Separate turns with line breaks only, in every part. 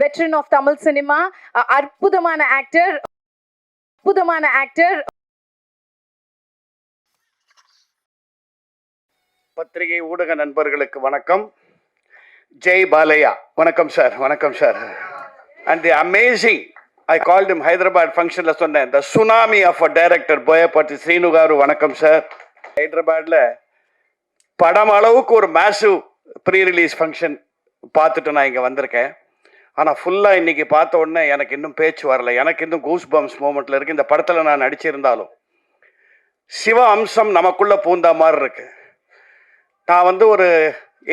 Veteran of Tamil cinema அற்புதமான actor அற்புதமான actor
பத்திரிகை ஊடக நண்பர்களுக்கு வணக்கம். ஜெய் பாலையா. வணக்கம் சார் வணக்கம் sir and the amazing I called him Hyderabad ஃபங்க்ஷனில் சொன்னேன். The tsunami of a director Boyapati Srinu garu வணக்கம் சார் ஹைதராபாத்தில் படம் அளவுக்கு ஒரு மேசிவ் ப்ரீ ரிலீஸ் ஃபங்க்ஷன் பார்த்துட்டு நான் இங்கே வந்திருக்கேன். ஆனால் ஃபுல்லாக இன்றைக்கி பார்த்த உடனே எனக்கு இன்னும் பேச்சு வரல. எனக்கு இன்னும் கூஸ் பம்ஸ் மூமெண்ட்டில் இருக்குது இந்த படத்தில் நான் நடிச்சிருந்தாலும். சிவ அம்சம் நமக்குள்ளே பூந்தா மாதிரி இருக்கு. நான் வந்து ஒரு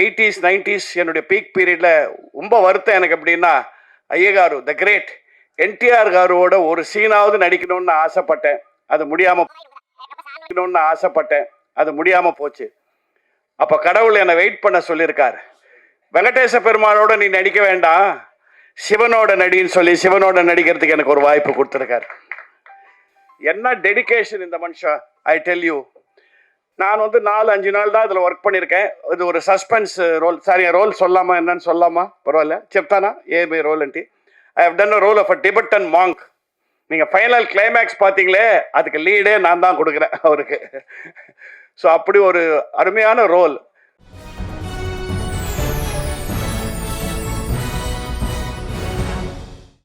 எயிட்டிஸ் நைன்டிஸ் என்னுடைய பீக் பீரியடில் ரொம்ப வருத்தம் எனக்கு எப்படின்னா ஐயகாரு த கிரேட் என்டிஆர் காருவோட ஒரு சீனாவது நடிக்கணும்னு ஆசைப்பட்டேன். அது முடியாமல் நடிக்கணும்னு ஆசைப்பட்டேன். அது முடியாமல் போச்சு. அப்போ கடவுள் என்னை வெயிட் பண்ண சொல்லியிருக்காரு. வெங்கடேச பெருமாளோட நீ நடிக்க வேண்டாம். சிவனோட நடின்னு சொல்லி சிவனோட நடிக்கிறதுக்கு எனக்கு ஒரு வாய்ப்பு கொடுத்துருக்காரு. என்ன டெடிக்கேஷன் இந்த மனுஷன் ஐ டெல் யூ நான் வந்து நாலு அஞ்சு நாள் தான் இதில் ஒர்க் பண்ணியிருக்கேன். இது ஒரு சஸ்பென்ஸ் ரோல் சாரி ரோல் சொல்லாமா என்னன்னு சொல்லாமா? பரவாயில்ல. செப்தானா? A role ரோல்ன்ட்டு I have done a role of a Tibet Tibetan monk நீங்கள் ஃபைனல் கிளைமேக்ஸ் பார்த்தீங்களே அதுக்கு லீடே நான் தான் கொடுக்குறேன் அவருக்கு. ஸோ அப்படி ஒரு அருமையான ரோல்